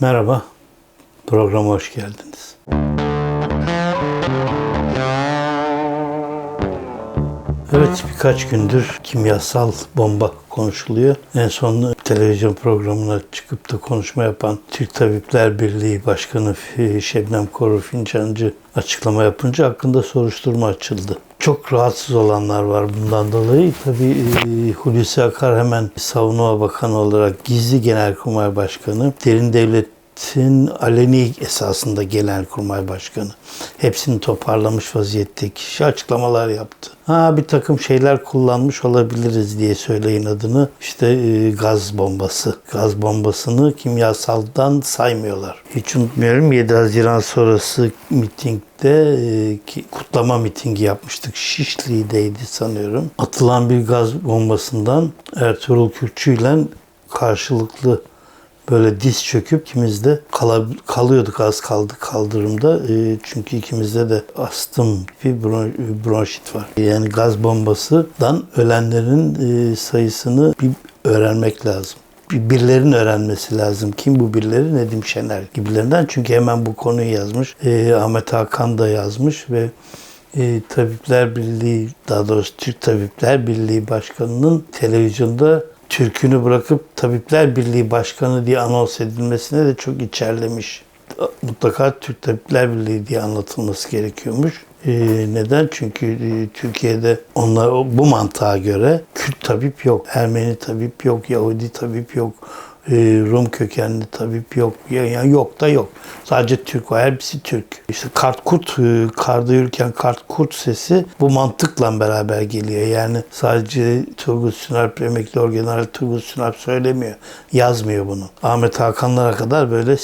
Merhaba, programa hoş geldiniz. Evet, birkaç gündür kimyasal bomba konuşuluyor. En son televizyon programına çıkıp da konuşma yapan Türk Tabipler Birliği Başkanı Şebnem Korur Fincancı açıklama yapınca hakkında soruşturma açıldı. Çok rahatsız olanlar var bundan dolayı. Tabii e, Hulusi Akar hemen Savunma Bakanı olarak gizli Genelkurmay Başkanı, Derin Devlet Devletin aleni esasında Genelkurmay Başkanı. Hepsini toparlamış vaziyette kişi açıklamalar yaptı. Ha bir takım şeyler kullanmış olabiliriz diye söyleyin adını. İşte e, gaz bombası. Gaz bombasını kimyasaldan saymıyorlar. Hiç unutmuyorum 7 Haziran sonrası mitingde e, ki, kutlama mitingi yapmıştık. Şişli'deydi sanıyorum. Atılan bir gaz bombasından Ertuğrul Kürkçü ile karşılıklı böyle diz çöküp ikimiz de kal kalıyorduk az kaldı kaldırımda. E, çünkü ikimizde de astım bir bron bronşit var. Yani gaz bombasından ölenlerin e, sayısını bir öğrenmek lazım birilerinin öğrenmesi lazım. Kim bu birileri? Nedim Şener gibilerinden. Çünkü hemen bu konuyu yazmış. E, Ahmet Hakan da yazmış ve e, Tabipler Birliği, daha doğrusu Türk Tabipler Birliği Başkanı'nın televizyonda Türk'ünü bırakıp Tabipler Birliği Başkanı diye anons edilmesine de çok içerlemiş. Mutlaka Türk Tabipler Birliği diye anlatılması gerekiyormuş. Ee, neden? Çünkü e, Türkiye'de onlar bu mantığa göre Kürt tabip yok, Ermeni tabip yok, Yahudi tabip yok, e, Rum kökenli tabip yok. Yani yok da yok. Sadece Türk var. Hepsi Türk. İşte kart kurt, e, karda yürürken kart kurt sesi bu mantıkla beraber geliyor. Yani sadece Turgut Sünalp, emekli orgeneral Turgut Sünalp söylemiyor. Yazmıyor bunu. Ahmet Hakanlara kadar böyle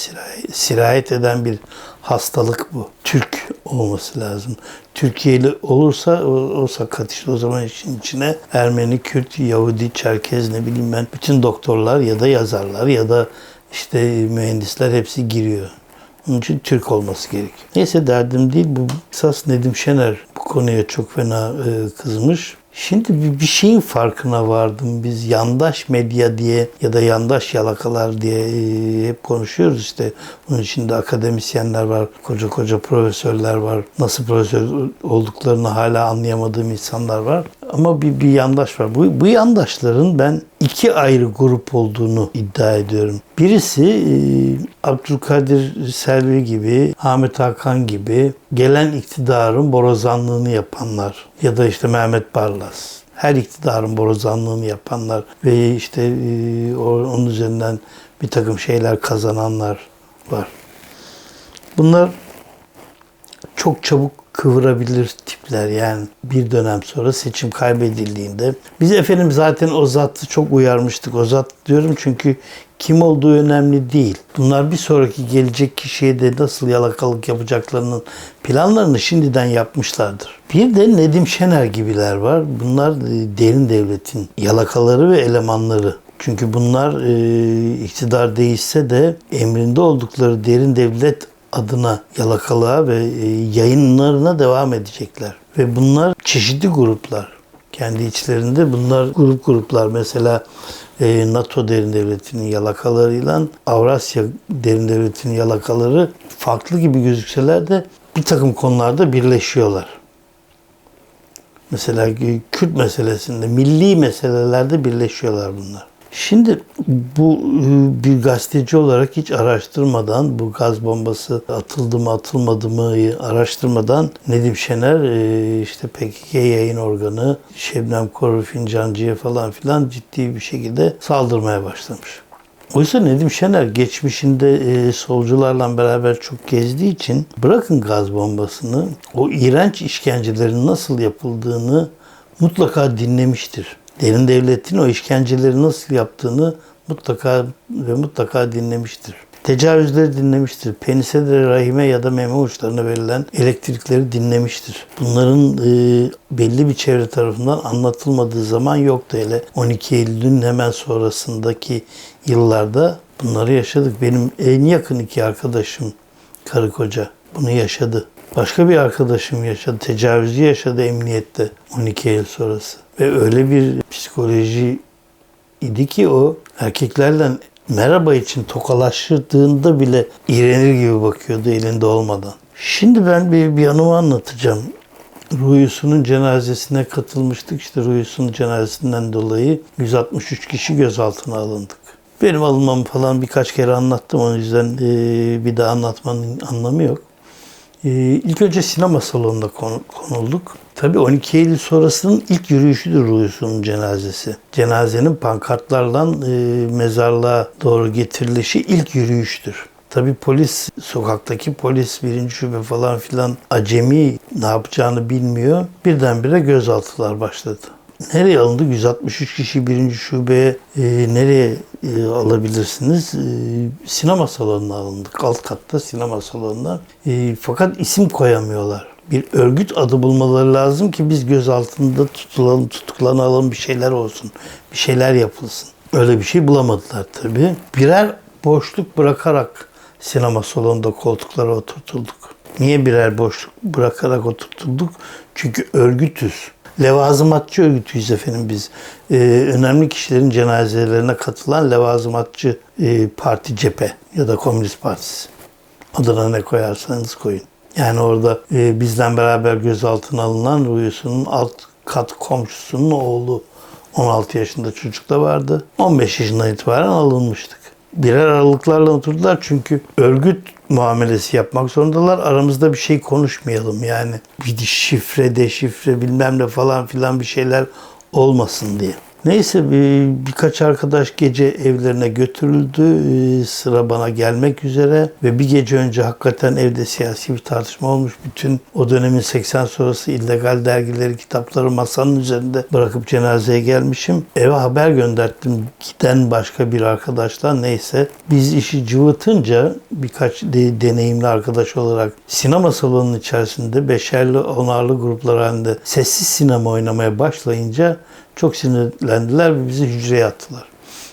sirayet eden bir hastalık bu. Türk olması lazım. Türkiye'li olursa o, o sakat işte o zaman işin içine Ermeni, Kürt, Yahudi, Çerkez ne bileyim ben bütün doktorlar ya da yazarlar ya da işte mühendisler hepsi giriyor. Onun için Türk olması gerekiyor. Neyse derdim değil. Bu esas Nedim Şener bu konuya çok fena e, kızmış. Şimdi bir şeyin farkına vardım. Biz yandaş medya diye ya da yandaş yalakalar diye e, hep konuşuyoruz işte. Bunun içinde akademisyenler var, koca koca profesörler var. Nasıl profesör olduklarını hala anlayamadığım insanlar var. Ama bir, bir yandaş var. Bu, bu yandaşların ben iki ayrı grup olduğunu iddia ediyorum. Birisi e, Abdülkadir Selvi gibi, Ahmet Hakan gibi gelen iktidarın borazanlığını yapanlar ya da işte Mehmet Barlas her iktidarın borazanlığını yapanlar ve işte e, onun üzerinden bir takım şeyler kazananlar var. Bunlar çok çabuk kıvırabilir tipler yani bir dönem sonra seçim kaybedildiğinde. Biz efendim zaten o zatı çok uyarmıştık. O zat diyorum çünkü kim olduğu önemli değil. Bunlar bir sonraki gelecek kişiye de nasıl yalakalık yapacaklarının planlarını şimdiden yapmışlardır. Bir de Nedim Şener gibiler var. Bunlar derin devletin yalakaları ve elemanları. Çünkü bunlar e, iktidar değişse de emrinde oldukları derin devlet adına yalakalığa ve e, yayınlarına devam edecekler. Ve bunlar çeşitli gruplar. Kendi içlerinde bunlar grup gruplar. Mesela e, NATO derin devletinin yalakalarıyla Avrasya derin devletinin yalakaları farklı gibi gözükseler de bir takım konularda birleşiyorlar. Mesela Kürt meselesinde, milli meselelerde birleşiyorlar bunlar. Şimdi bu ıı, bir gazeteci olarak hiç araştırmadan bu gaz bombası atıldı mı atılmadı mı araştırmadan Nedim Şener ıı, işte PKK yayın organı Şebnem Korur Fincancı'ya falan filan ciddi bir şekilde saldırmaya başlamış. Oysa Nedim Şener geçmişinde e, solcularla beraber çok gezdiği için bırakın gaz bombasını o iğrenç işkencelerin nasıl yapıldığını mutlaka dinlemiştir derin devletin o işkenceleri nasıl yaptığını mutlaka ve mutlaka dinlemiştir. Tecavüzleri dinlemiştir. Penise rahime ya da meme uçlarına verilen elektrikleri dinlemiştir. Bunların e, belli bir çevre tarafından anlatılmadığı zaman yoktu hele 12 Eylül'ün hemen sonrasındaki yıllarda bunları yaşadık. Benim en yakın iki arkadaşım karı koca bunu yaşadı. Başka bir arkadaşım yaşadı. Tecavüzü yaşadı emniyette 12 Eylül sonrası. Ve öyle bir psikoloji idi ki o erkeklerle merhaba için tokalaştırdığında bile iğrenir gibi bakıyordu elinde olmadan. Şimdi ben bir, bir anımı anlatacağım. Ruyusu'nun cenazesine katılmıştık. İşte Ruyusu'nun cenazesinden dolayı 163 kişi gözaltına alındık. Benim alınmamı falan birkaç kere anlattım. O yüzden bir daha anlatmanın anlamı yok. E, ilk önce sinema salonunda konu- konulduk. Tabii 12 Eylül sonrasının ilk yürüyüşüdür Ruyusu'nun cenazesi. Cenazenin pankartlarla e, mezarlığa doğru getirilişi ilk yürüyüştür. Tabii polis, sokaktaki polis, birinci şube falan filan acemi ne yapacağını bilmiyor. Birdenbire gözaltılar başladı. Nereye alındı? 163 kişi birinci şubeye e, nereye e, alabilirsiniz? E, sinema salonuna alındık. Alt katta sinema salonuna. E, fakat isim koyamıyorlar. Bir örgüt adı bulmaları lazım ki biz gözaltında tutulalım, tutuklanalım bir şeyler olsun. Bir şeyler yapılsın. Öyle bir şey bulamadılar tabii. Birer boşluk bırakarak sinema salonunda koltuklara oturtulduk. Niye birer boşluk bırakarak oturtulduk? Çünkü örgütüz. Levazımatçı örgütüyüz efendim biz. Ee, önemli kişilerin cenazelerine katılan levazımatçı e, parti cephe ya da Komünist Partisi. Adına ne koyarsanız koyun. Yani orada e, bizden beraber gözaltına alınan Ruyusu'nun alt kat komşusunun oğlu 16 yaşında çocuk da vardı. 15 yaşından itibaren alınmıştık. Birer aralıklarla oturdular çünkü örgüt muamelesi yapmak zorundalar. Aramızda bir şey konuşmayalım yani. Bir şifre, deşifre bilmem ne falan filan bir şeyler olmasın diye. Neyse bir, birkaç arkadaş gece evlerine götürüldü. Ee, Sıra bana gelmek üzere ve bir gece önce hakikaten evde siyasi bir tartışma olmuş. Bütün o dönemin 80 sonrası illegal dergileri, kitapları masanın üzerinde bırakıp cenazeye gelmişim. Eve haber gönderdim giden başka bir arkadaşla neyse. Biz işi cıvıtınca birkaç de- deneyimli arkadaş olarak sinema salonunun içerisinde beşerli onarlı gruplar halinde sessiz sinema oynamaya başlayınca çok sinirlendiler ve bizi hücreye attılar.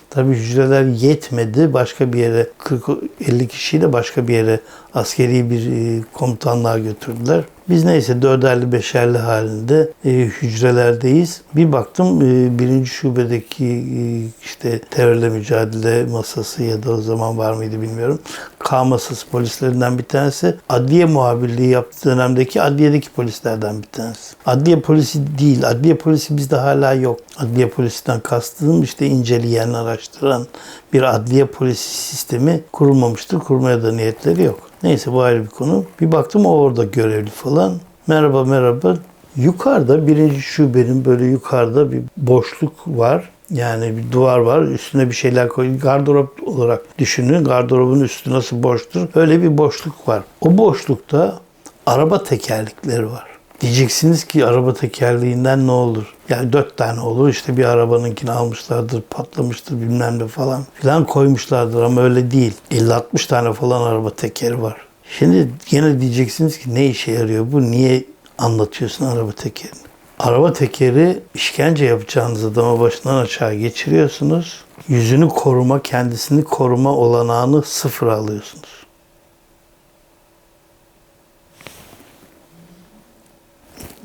Tabii hücreler yetmedi. Başka bir yere 40-50 kişiyi de başka bir yere askeri bir e, komutanlığa götürdüler. Biz neyse dörderli beşerli halinde e, hücrelerdeyiz. Bir baktım e, birinci şubedeki e, işte terörle mücadele masası ya da o zaman var mıydı bilmiyorum. K masası polislerinden bir tanesi. Adliye muhabirliği yaptığı dönemdeki adliyedeki polislerden bir tanesi. Adliye polisi değil. Adliye polisi bizde hala yok. Adliye polisinden kastım işte inceleyen, araştıran bir adliye polisi sistemi kurulmamıştır. Kurmaya da niyetleri yok. Neyse bu ayrı bir konu. Bir baktım o orada görevli falan. Merhaba merhaba. Yukarıda birinci şubenin böyle yukarıda bir boşluk var. Yani bir duvar var. Üstüne bir şeyler koy. Gardırop olarak düşünün. Gardırobun üstü nasıl boştur? Öyle bir boşluk var. O boşlukta araba tekerlekleri var. Diyeceksiniz ki araba tekerleğinden ne olur? Yani dört tane olur. İşte bir arabanınkini almışlardır, patlamıştır bilmem ne falan filan koymuşlardır ama öyle değil. 50-60 tane falan araba tekeri var. Şimdi gene diyeceksiniz ki ne işe yarıyor bu? Niye anlatıyorsun araba tekerini? Araba tekeri işkence yapacağınız adama başından aşağı geçiriyorsunuz. Yüzünü koruma, kendisini koruma olanağını sıfır alıyorsunuz.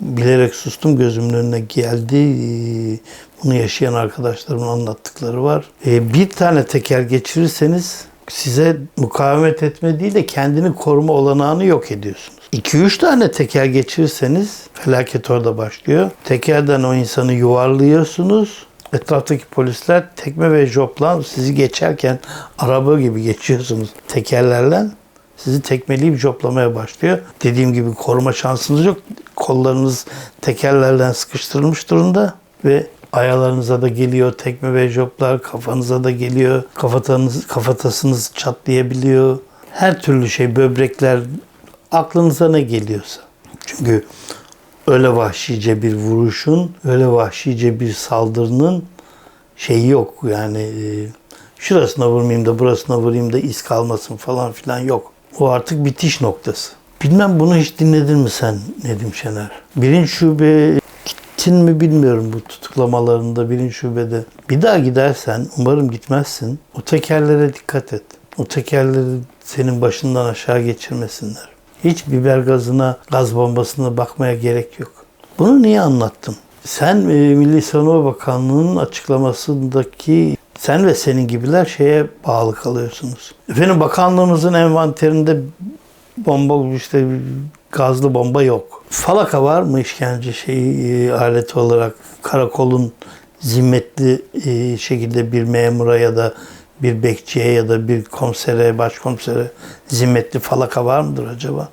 Bilerek sustum gözümün önüne geldi. Ee, Bunu yaşayan arkadaşlarımın anlattıkları var. Ee, Bir tane teker geçirirseniz size mukavemet etme değil de kendini koruma olanağını yok ediyorsunuz. 2-3 tane teker geçirirseniz felaket orada başlıyor. Tekerden o insanı yuvarlıyorsunuz. Etraftaki polisler tekme ve jopla sizi geçerken araba gibi geçiyorsunuz tekerlerle sizi tekmeleyip joplamaya başlıyor. Dediğim gibi koruma şansınız yok. Kollarınız tekerlerden sıkıştırılmış durumda ve ayalarınıza da geliyor tekme ve joplar, kafanıza da geliyor. Kafatanız, kafatasınız çatlayabiliyor. Her türlü şey, böbrekler, aklınıza ne geliyorsa. Çünkü öyle vahşice bir vuruşun, öyle vahşice bir saldırının şeyi yok. Yani şurasına vurmayayım da burasına vurayım da iz kalmasın falan filan yok. O artık bitiş noktası. Bilmem bunu hiç dinledin mi sen Nedim Şener? Birinci şube gittin mi bilmiyorum bu tutuklamalarında birinci şubede. Bir daha gidersen umarım gitmezsin. O tekerlere dikkat et. O tekerleri senin başından aşağı geçirmesinler. Hiç biber gazına, gaz bombasına bakmaya gerek yok. Bunu niye anlattım? Sen e, Milli Savunma Bakanlığı'nın açıklamasındaki Sen ve senin gibiler şeye bağlı kalıyorsunuz. Efendim bakanlığımızın envanterinde bomba işte gazlı bomba yok. Falaka var mı işkence şeyi e, aleti olarak karakolun zimmetli e, şekilde bir memura ya da bir bekçiye ya da bir komisere, başkomisere zimmetli falaka var mıdır acaba?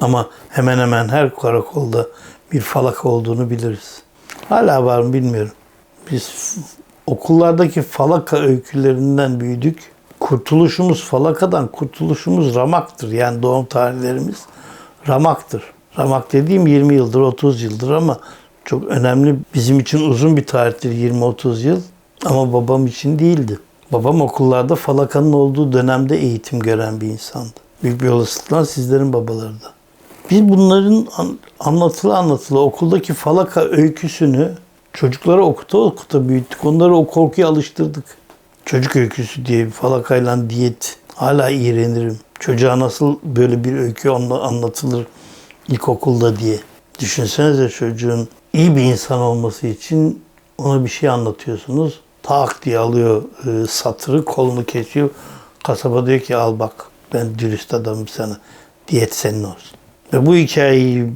Ama hemen hemen her karakolda bir falaka olduğunu biliriz. Hala var mı bilmiyorum. Biz okullardaki falaka öykülerinden büyüdük. Kurtuluşumuz falakadan, kurtuluşumuz ramaktır. Yani doğum tarihlerimiz ramaktır. Ramak dediğim 20 yıldır, 30 yıldır ama çok önemli. Bizim için uzun bir tarihtir 20-30 yıl. Ama babam için değildi. Babam okullarda falakanın olduğu dönemde eğitim gören bir insandı. Büyük bir olasılıkla sizlerin babaları da. Biz bunların an- anlatılı anlatılı okuldaki falaka öyküsünü çocuklara okuta okuta büyüttük. Onları o korkuya alıştırdık. Çocuk öyküsü diye bir falakayla diyet. Hala iğrenirim. Çocuğa nasıl böyle bir öykü anla- anlatılır ilkokulda diye. Düşünsenize çocuğun iyi bir insan olması için ona bir şey anlatıyorsunuz. Tak diye alıyor e, satırı, kolunu kesiyor. Kasaba diyor ki al bak ben dürüst adamım sana. Diyet senin olsun. Ve bu hikayeyi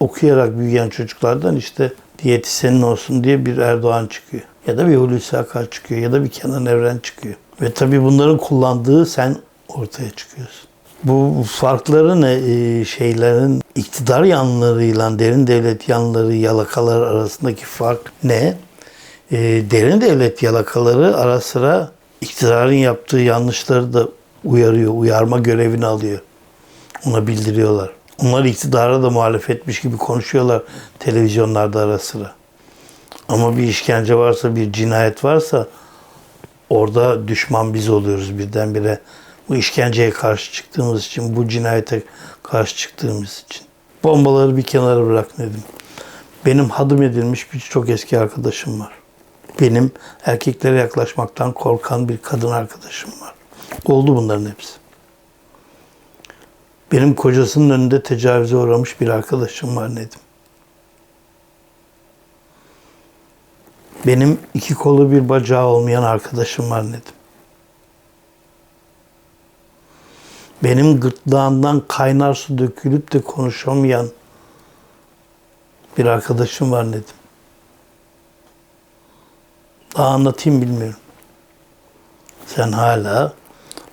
okuyarak büyüyen çocuklardan işte diyeti senin olsun diye bir Erdoğan çıkıyor. Ya da bir Hulusi Akar çıkıyor ya da bir Kenan Evren çıkıyor. Ve tabii bunların kullandığı sen ortaya çıkıyorsun. Bu farkları ne e, şeylerin iktidar yanlarıyla derin devlet yanları yalakalar arasındaki fark ne? E, derin devlet yalakaları ara sıra iktidarın yaptığı yanlışları da uyarıyor, uyarma görevini alıyor. Ona bildiriyorlar. Onlar iktidara da muhalefetmiş gibi konuşuyorlar televizyonlarda ara sıra. Ama bir işkence varsa, bir cinayet varsa orada düşman biz oluyoruz birdenbire. Bu işkenceye karşı çıktığımız için, bu cinayete karşı çıktığımız için. Bombaları bir kenara bırak dedim. Benim hadım edilmiş birçok eski arkadaşım var. Benim erkeklere yaklaşmaktan korkan bir kadın arkadaşım var. Oldu bunların hepsi. Benim kocasının önünde tecavüze uğramış bir arkadaşım var Nedim. Benim iki kolu bir bacağı olmayan arkadaşım var Nedim. Benim gırtlağından kaynar su dökülüp de konuşamayan bir arkadaşım var Nedim. Daha anlatayım bilmiyorum. Sen hala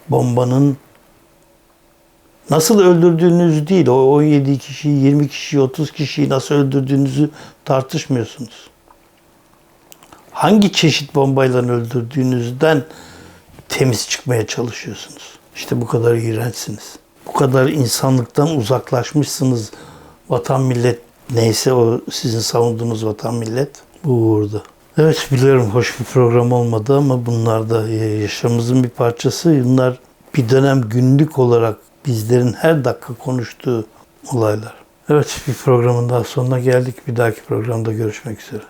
bombanın nasıl öldürdüğünüz değil, o 17 kişiyi, 20 kişiyi, 30 kişiyi nasıl öldürdüğünüzü tartışmıyorsunuz. Hangi çeşit bombayla öldürdüğünüzden temiz çıkmaya çalışıyorsunuz. İşte bu kadar iğrençsiniz. Bu kadar insanlıktan uzaklaşmışsınız. Vatan millet neyse o sizin savunduğunuz vatan millet bu uğurda. Evet biliyorum hoş bir program olmadı ama bunlar da yaşamımızın bir parçası. Bunlar bir dönem günlük olarak bizlerin her dakika konuştuğu olaylar. Evet bir programın daha sonuna geldik. Bir dahaki programda görüşmek üzere.